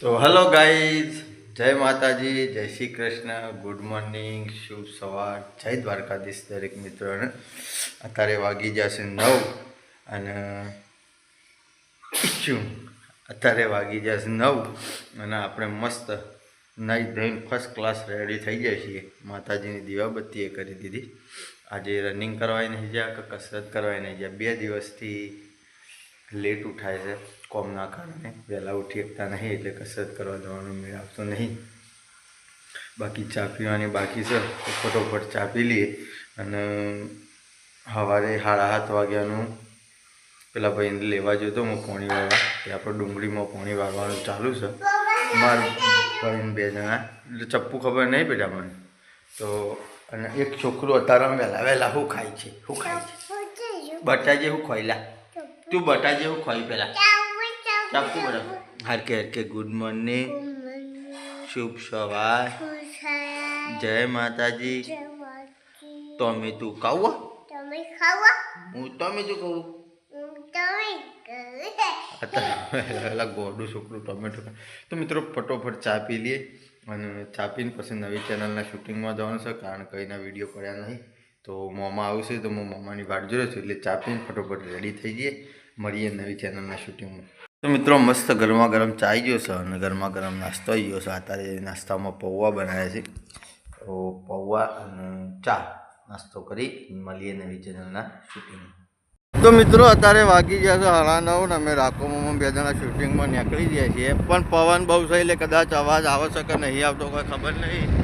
તો hello guys જય માતાજી, જય શ્રી કૃષ્ણ ગુડ મોર્નિંગ શુભ સવાર, જય દ્વારકાધીશ દરેક મિત્રોને. અત્યારે વાગી જશે નવ અને શું? અત્યારે વાગી જશે નવ અને આપણે મસ્ત નાઈ ધોઈને ફર્સ્ટ ક્લાસ રેડી થઈ જાય છીએ. માતાજીની દીવાબત્તી એ કરી દીધી. આજે રનિંગ કરવાય નહીં જ્યાં કે કસરત કરવાય નહીં જ્યાં બે દિવસથી લેટ ઉઠાય છે. કોમના કારણે વહેલા ઉઠી શકતા નહીં એટલે કસરત કરવા જવાનો મેળ આવતો નહીં. બાકી ચા પીવાની બાકી છે, તો ફટોફટ ચા પી લઈએ. અને સવારે સાડા સાત વાગ્યાનું પેલા ભાઈને લેવા ગયો તો હું પોણી વાળવા. તે આપણે ડુંગળીમાં પોણી વાળવાનું ચાલુ છે. મારું ભાઈને બે જણા. એટલે ચપ્પુ ખબર નહીં બેટા મને. તો અને એક છોકરો અત્યારે વહેલા વહેલા શું ખાય છે શું ખાય છે. બટાજે શું ખોઈલા તું બટાજે જેવું ખોઈ પેલા. ચાપુ બરાબર હરકે હરકે ગુડ મોર્નિંગ શુભ સવાર. જય માતાજી. તમે તું કહું હું તમે તું કહું અત્યારે ગોડું છોકરું ટોમેટો તો મિત્રો ફટોફટ ચા પી લઈએ અને ચા પીને પછી નવી ચેનલના શૂટિંગમાં જવાનું છે કારણ કે એના વીડિયો પડ્યા નહીં. તો મોમા આવશે તો હું મોમાની વાટ જોયો છું એટલે ચા પીને ફટોફટ રેડી થઈ જઈએ. મળીએ નવી ચેનલના શૂટિંગમાં. તો મિત્રો મસ્ત ગરમા ગરમ ચા ગયો છે અને ગરમા ગરમ નાસ્તો આવી ગયો છે. અત્યારે નાસ્તામાં પૌવા બનાવ્યા છે. તો પૌવા અને ચા નાસ્તો કરી મળીએ નવી ચેનલના શૂટિંગ તો મિત્રો અત્યારે વાગી ગયા છે સાડા નવ ને અમે રાકોમાં બે જણા શૂટિંગમાં નીકળી ગયા છીએ. પણ પવન બહુ છે એટલે કદાચ અવાજ આવશે કે નહીં આવતો કોઈ ખબર નહીં.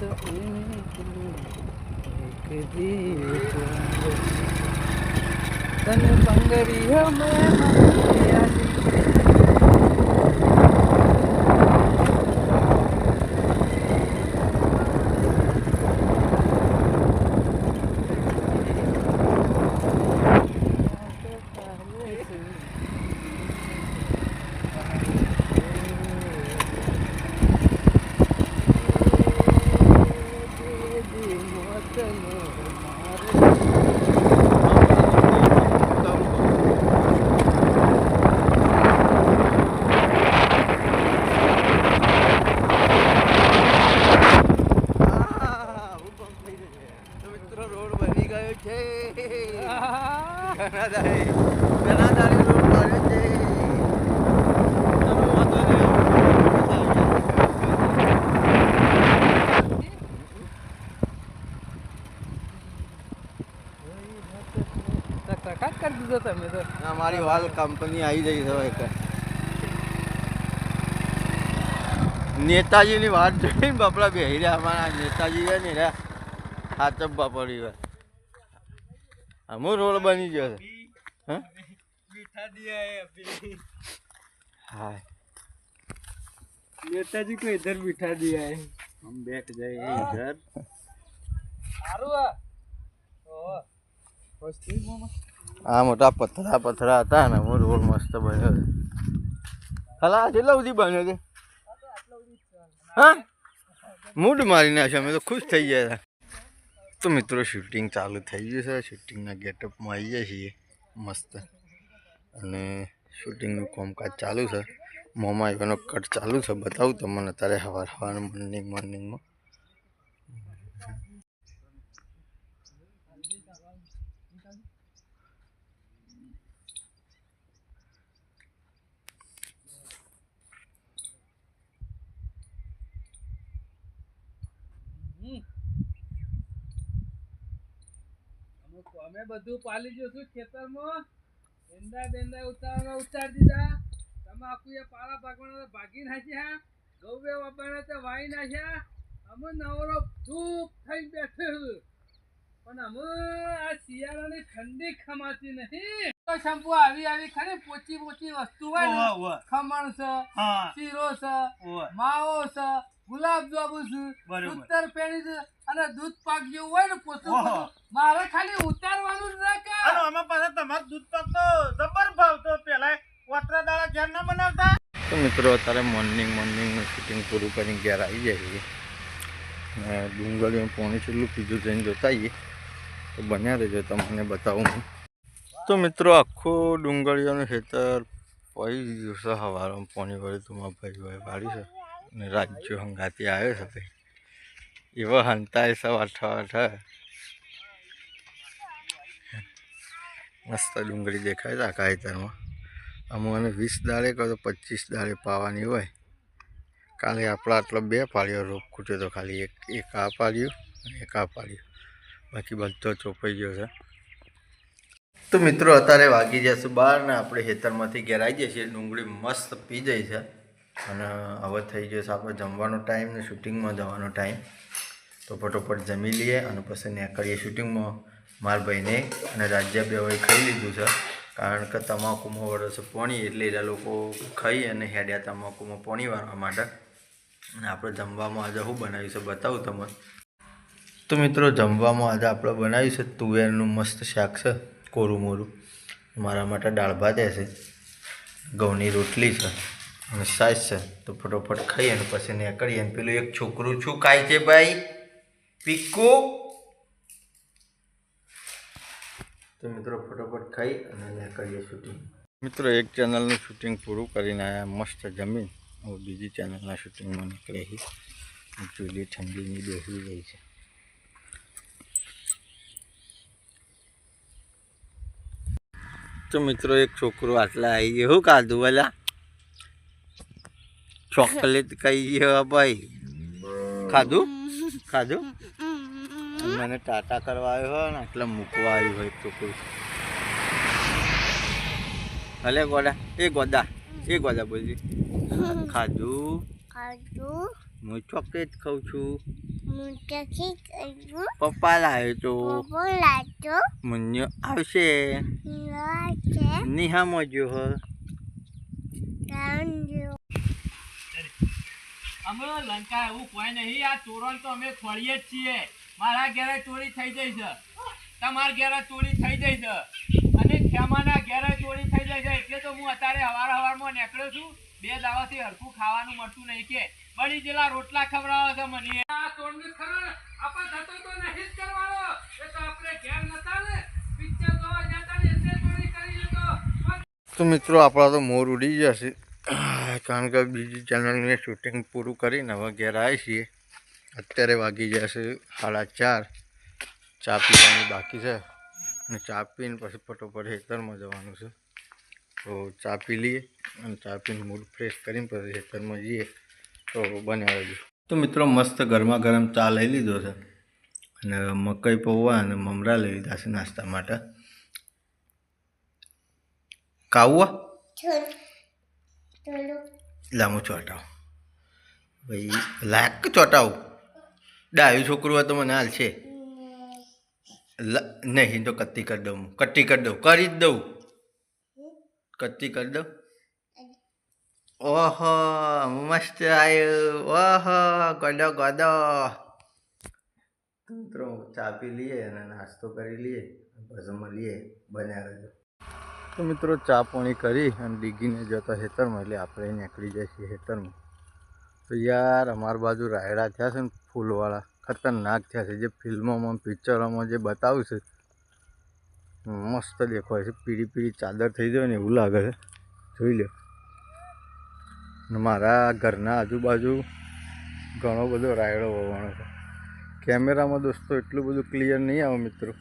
तो एक दीप तन बंगरिया में ટકાટ કરી દીધો તમે તો નહીં. અમારી વાલ કંપની આવી જઈ છે એક નેતાજીની વાત જોઈને બાપડા બેહી રહ્યા અમારા નેતાજી છે ને રહ્યા હાચબ્બા પડી ગયા અમુ રોડ બની ગયો છે હા મીઠા દિયા હે અભી હા नेताजी को इधर बिठा दिया है हम बैठ गए हैं इधर सारू है ओ पस्ती मामा આ મોટા પથરા પથરા હતા ને, હું રોડ મસ્ત બન્યો હલા કેટલા સુધી બન્યો છે હા? મૂડ મારી નાખ્યો, અમે તો ખુશ થઈ ગયા હતા. તો મિત્રો શૂટિંગ ચાલુ થઈ ગયું છે. શૂટિંગના ગેટઅપમાં આવી જાય છીએ, મસ્ત. અને શૂટિંગનું કામકાજ ચાલુ છે. મોમાં એવાનો કટ ચાલુ છે, બતાવું તમને અત્યારે સવાર સવાર મોર્નિંગ મોર્નિંગમાં અમે બધું પાલી જોશું ખેતરમાં. એંડા બેંડા ઉતારવા ઉતાર દીધા. તમાકુ એ પાલા ભાગવાના ભાગી નાખ્યા. ગૌવે વાપરણા તો વાઈ નાખ્યા. અમે નવરો ધૂપ થઈ બેઠો પણ અમે આ શિયાળાની ઠંડી ખમાતી નહીં. શંપુ આવી આવી ખરી પોચી પોચી વસ્તુ હોય ખમણ છે શીરો છે માવો છે. ગુલાબ જાંબુ છે ઉત્તર પેણી છે અને દૂધ પાક જેવું હોય ને પોતું મારે ખાલી ઉતારવાનું જ ના કે. અને આમાં પાછા તમારે દૂધ પાક તો જબર ભાવતો પેલા વાતરા દાડા ઘેર ના બનાવતા. તો મિત્રો અત્યારે મોર્નિંગ મોર્નિંગનું શૂટિંગ પૂરું કરીને ઘેર આવી જાય ને અને ડુંગળીનું પાણી છેલ્લું પીધું જઈને જોતા આવીએ. તો બન્યા રહેજો તમને બતાવું હું. તો મિત્રો આખું ડુંગળીઓનું ખેતર પડી ગયું છે સવારમાં પાણી વળે તો મારા ભાઈ ભાઈ વાળી છે. રાજ્યો હંગાતી આવ્યો છે ભાઈ. એવો હંતાય સૌ આઠ આઠ મસ્ત ડુંગળી દેખાય છે આ કાયતરમાં અમુને વીસ દાળે કહો તો પચીસ દાળે પાવાની હોય. કાલે આપણા આટલો બે પાડ્યો રોપ ખૂટ્યો તો ખાલી એક એક આ પાડ્યું અને એક આ પાડ્યું બાકી બધો ચોપાઈ ગયો છે. તો મિત્રો, અત્યારે વાગી જશું બહાર ને આપણે ખેતરમાંથી ઘેર આવી જઈએ છીએ. ડુંગળી મસ્ત પી જાય છે. અને હવે થઈ ગયો છે આપણે જમવાનો ટાઈમ ને શૂટિંગમાં જવાનો ટાઈમ તો ફટોફટ જમી લઈએ અને પછી નીકળીએ શૂટિંગમાં મારા ભાઈને અને રાજ્ય બે હવે ખાઈ લીધું છે. કારણ કે તમાકુમાં છે પોણી એટલે એ લોકો ખાઈ અને હેડ્યા તમાકુમાં પોણી વાળવા માટે. અને આપણે જમવામાં આજે શું બનાવ્યું છે બતાવું તમને. તો મિત્રો, જમવામાં આજે આપણે બનાવ્યું છે તુવેરનું મસ્ત શાક છે, કોરું મોરું. મારા માટે દાળ ભાત છે ઘઉંની રોટલી છે. અને સાઈઝ છે. તો ફટોફટ ખાઈએ અને પછી ને કરીએ અને પેલું એક છોકરું શું ખાય છે ભાઈ? પીકુ. તો મિત્રો ફટોફટ ખાઈ અને કરીએ શૂટિંગ મિત્રો, એક ચેનલનું શૂટિંગ પૂરું કરીને આવ્યા મસ્ત જમીન. હું બીજી ચેનલના શૂટિંગમાં નીકળે છે ચૂલી ઠંડીની બેસી ગઈ છે. તો મિત્રો, એક છોકરો આટલા આવી ગયો. ખાધું પેલા ચોકલેટ કઈ ભાઈ? ખાધું? ખાધું? મને ટાટા કરવા આવ્યો હોય ને એટલે મૂકવા આવ્યું હોય છોકરું ભલે ગોડા એ ગોદા એ ગોદા બોલજી. ખાધું? ખાધું. હું ચોકલેટ ખાઉં છું. પપ્પા લાવ્યો તો. મુન્યો આવશે. નિહામો જો અમે લંકા એવું કોઈ નહીં, આ ચોરોન તો અમે ખોળીએ જ છીએ. મારા ઘેરે ચોરી થઈ જાય છે. તમારા ઘેરે ચોરી થઈ જાય છે. અને ખેમાના ઘેરે ચોરી થઈ જાય છે. એટલે તો હું અત્યારે હવાર હવારમાં નીકળ્યો છું. બે દાવાથી હરખું ખાવાનું મળતું નહીં કે. બળી જેલા રોટલા ખવડાવે છે મને. આ તોડને ખરો? આપણે થતો તો નહીં જ કરવાનો. એ તો આપણે ઘેર નતા ને. પિક્ચર જોવા જતા ને એટલે ચોરી કરી તો મિત્રો, આપણા તો મોર ઉડી જશે કારણ કે બીજી ચેનલને શૂટિંગ પૂરું કરીને હવે ઘેર આવી છીએ. અત્યારે વાગી જશે સાડા ચાર. ચા પીવાની બાકી છે અને ચા પીને પછી ફટોફટ ખેતરમાં જવાનું છે. તો ચા પી લઈએ અને ચા પીને મૂડ ફ્રેશ કરીને પછી ખેતરમાં જઈએ. તો બનાવી તો મિત્રો મસ્ત ગરમા ગરમ ચા લઈ લીધો છે અને મકાઈ પૌવા અને મમરા લઈ લીધા છે નાસ્તા માટે. કાવવા લાંબુ ચોંટાવ. ભાઈ લાયક ચોંટાવ? ડાયું છોકરું હોય તો મને હાલ છે. નહીં તો કત્તી કરી દઉં હું. કટ્ટી કરી દઉં, કરી જ દઉં. કત્તી કરી દઉં. ઓહો, મસ્ત આવ્યો ઓહો ગડો ગડો મિત્રો ચા પી લઈએ અને નાસ્તો કરી લઈએ. પછી મળીએ. બન્યા રહેજો. તો મિત્રો ચા પાણી કરી અને ડીગીને જતા હેતરમાં એટલે આપણે નીકળી જાય છીએ હેતરમાં તો યાર, અમારી બાજુ રાયડા થયા છે ને, ફૂલવાળા. ખતરનાક થયા છે. જે ફિલ્મોમાં, પિક્ચરોમાં જે બતાવ્યું છે, મસ્ત દેખાય છે. પીળી પીળી ચાદર થઈ જાય ને, એવું લાગે છે. જોઈ લો મારા ઘરના આજુબાજુ ઘણો બધો રાયડો વવાણો છે. કેમેરામાં દોસ્તો, એટલું બધું ક્લિયર નહીં આવે મિત્રો.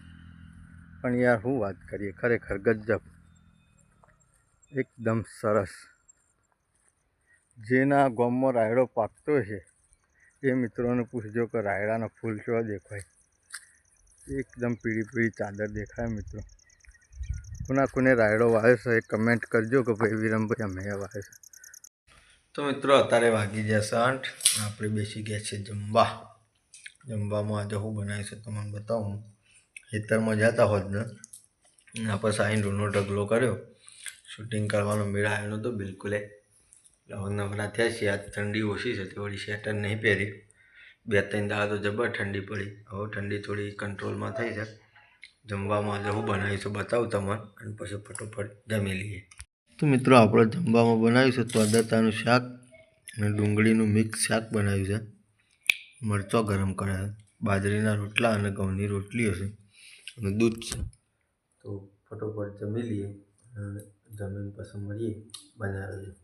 પણ યાર શું વાત કરીએ? ખરેખર ગજબ. એકદમ સરસ. જેના ગામમાં રાયડો પાકતો છે, એ મિત્રોને પૂછજો કે રાયડાના ફૂલ કેવા દેખાય. એકદમ પીળી પીળી ચાદર દેખાય મિત્રો. કોના કોને રાયડો વાવે છે એ કમેન્ટ કરજો કે ભાઈ વિરમભાઈ અમે વાવે છે. તો મિત્રો અત્યારે વાગી જશે આઠ આપણે બેસી ગયા છે જમવા. જમવામાં આજે હું બનાવીશ તમને બતાવું. ખેતરમાં જતા હોત ને આપણે સાઈન રૂનો ઢગલો કર્યો. શૂટિંગ કરવાનો મેળા એનો નહોતો બિલકુલ એટલે હવે નવરા થયા છે આજ ઠંડી ઓછી છે, તે વળી સ્વેટર નહીં પહેરી બે ત્રણ દાડા તો જબર ઠંડી પડી. હવે ઠંડી થોડી કંટ્રોલમાં થઈ છે. જમવામાં આજે હું બનાવીશું બતાવું તમને અને પછી ફટોફટ જમી લઈએ. તો મિત્રો, આપણે જમવામાં બનાવ્યું છે ત્વદરતાનું શાક અને ડુંગળીનું મિક્સ શાક બનાવ્યું છે. મરચો ગરમ કર્યા છે. બાજરીના રોટલા અને ઘઉંની રોટલી હશે અને દૂધ છે. તો ફટોફટ જમી લઈએ. અને જમીન પછી મળીએ બનાવેલું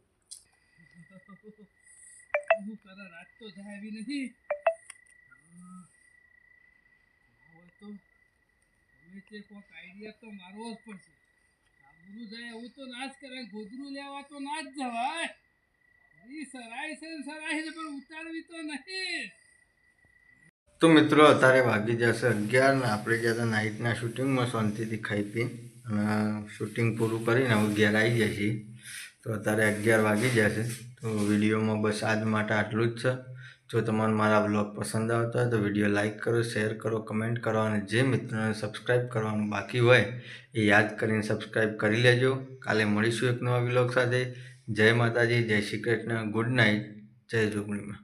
હું કરે રાત તો જાય એવી નથી તો ગમે તે કોઈક આઈડિયા તો મારવો જ પડશે આબરૂ જાય એવું તો ના જ કરાય ગોદરું લેવા તો ના જ જવાય સરાય છે સરાય છે પણ ઉતારવી તો નહીં તો મિત્રો અત્યારે વાગી જશે અગિયાર ને આપણે ગયા હતા નાઇટના શૂટિંગમાં શાંતિથી ખાઈ પી અને શૂટિંગ પૂરું કરીને ઘેર આવી જાય છીએ તો અત્યારે અગિયાર વાગી જશે તો વિડીયોમાં બસ આજ માટે આટલું જ છે. જો તમને મારા બ્લોગ પસંદ આવતા હોય તો વીડિયો લાઇક કરો, શેર કરો, કમેન્ટ કરો અને જે મિત્રોને સબસ્ક્રાઈબ કરવાનું બાકી હોય એ યાદ કરીને સબસ્ક્રાઈબ કરી લેજો. કાલે મળીશું એક નવા બ્લોગ સાથે. જય માતાજી, જય શ્રી કૃષ્ણ, ગુડ નાઇટ જય જોગણીમાં